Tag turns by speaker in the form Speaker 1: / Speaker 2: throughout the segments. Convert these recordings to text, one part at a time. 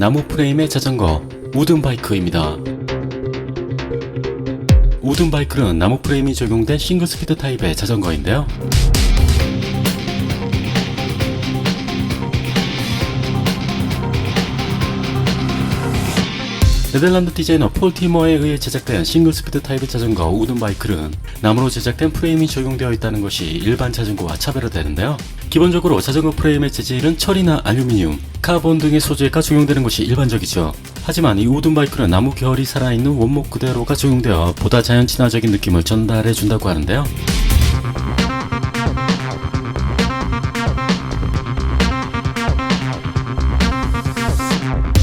Speaker 1: 나무 프레임의 자전거 우든 바이크입니다. 우든 바이크는 나무 프레임이 적용된 싱글 스피드 타입의 자전거인데요. 네덜란드 디자이너 폴 티머에 의해 제작된 싱글 스피드 타입의 자전거 우든 바이크는 나무로 제작된 프레임이 적용되어 있다는 것이 일반 자전거와 차별화되는데요. 기본적으로 자전거 프레임의 재질은 철이나 알루미늄, 카본 등의 소재가 적용되는 것이 일반적이죠. 하지만 이 우든 바이크는 나무 결이 살아있는 원목 그대로가 적용되어 보다 자연 친화적인 느낌을 전달해 준다고 하는데요.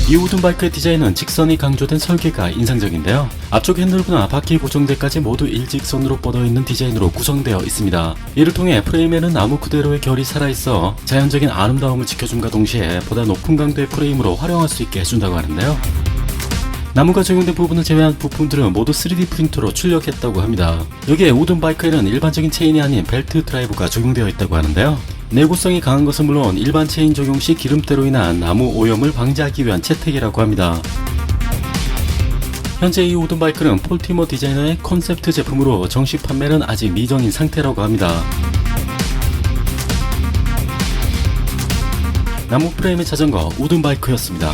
Speaker 1: 이 우든바이크의 디자인은 직선이 강조된 설계가 인상적인데요. 앞쪽 핸들부나 바퀴 고정대까지 모두 일직선으로 뻗어있는 디자인으로 구성되어 있습니다. 이를 통해 프레임에는 나무 그대로의 결이 살아있어 자연적인 아름다움을 지켜줌과 동시에 보다 높은 강도의 프레임으로 활용할 수 있게 해준다고 하는데요. 나무가 적용된 부분을 제외한 부품들은 모두 3D 프린터로 출력했다고 합니다. 여기에 우든바이크에는 일반적인 체인이 아닌 벨트 드라이브가 적용되어 있다고 하는데요. 내구성이 강한 것은 물론 일반 체인 적용 시 기름때로 인한 나무 오염을 방지하기 위한 채택이라고 합니다. 현재 이 우든바이크는 폴티머 디자이너의 컨셉트 제품으로 정식 판매는 아직 미정인 상태라고 합니다. 나무 프레임의 자전거 우든바이크였습니다.